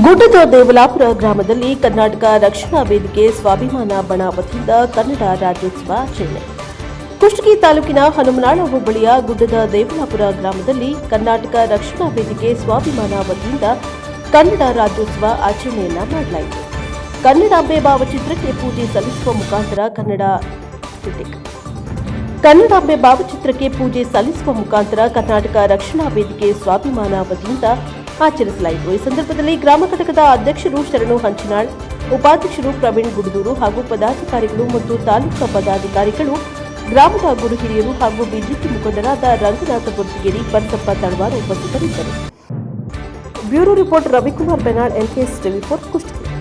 ಗುಡ್ಡದ ದೇವಲಾಪುರ ಗ್ರಾಮದಲ್ಲಿ ಕರ್ನಾಟಕ ರಕ್ಷಣಾ ವೇದಿಕೆ ಸ್ವಾಭಿಮಾನ ಬಣ ವತಿಯಿಂದ ಕನ್ನಡ ರಾಜ್ಯೋತ್ಸವ ಆಚರಣೆ. ಕುಷ್ಟಗಿ ತಾಲೂಕಿನ ಹನುಮನಾಳ ಹೋಬಳಿಯ ಗುಡ್ಡದ ದೇವಲಾಪುರ ಗ್ರಾಮದಲ್ಲಿ ಕರ್ನಾಟಕ ರಕ್ಷಣಾ ವೇದಿಕೆ ಸ್ವಾಭಿಮಾನ ವತಿಯಿಂದ ಕನ್ನಡ ರಾಜ್ಯೋತ್ಸವ ಆಚರಣೆಯನ್ನ ಮಾಡಲಾಯಿತು. ಕನ್ನಡಾಂಬೆ ಭಾವಚಿತ್ರಕ್ಕೆ ಪೂಜೆ ಸಲ್ಲಿಸುವ ಮುಖಾಂತರ ಕನ್ನಡ ಕನ್ನಡಾಂಬೆ ಭಾವಚಿತ್ರಕ್ಕೆ ಪೂಜೆ ಸಲ್ಲಿಸುವ ಮುಖಾಂತರ ಕರ್ನಾಟಕ ರಕ್ಷಣಾ ವೇದಿಕೆ ಸ್ವಾಭಿಮಾನ ವತಿಯಿಂದ ಆಚರಿಸಲಾಯಿತು. ಈ ಸಂದರ್ಭದಲ್ಲಿ ಗ್ರಾಮ ಘಟಕದ ಅಧ್ಯಕ್ಷರು ಶರಣು ಹಂಚನಾಳ್, ಉಪಾಧ್ಯಕ್ಷರು ಪ್ರವೀಣ್ ಗುಡದೂರು ಹಾಗೂ ಪದಾಧಿಕಾರಿಗಳು ಮತ್ತು ತಾಲೂಕಾ ಪದಾಧಿಕಾರಿಗಳು, ಗ್ರಾಮದ ಗುರು ಹಿರಿಯರು ಹಾಗೂ ಬಿಜೆಪಿ ಮುಖಂಡರಾದ ರಂಗನಾಥ ಗುರ್ತಿಗೇರಿ ಬಂತಪ್ಪ ತಳವಾರ ಉಪಸ್ಥಿತರಿದ್ದರು. Bureau report Ravikumar Benal LKS TV four Kushtagi.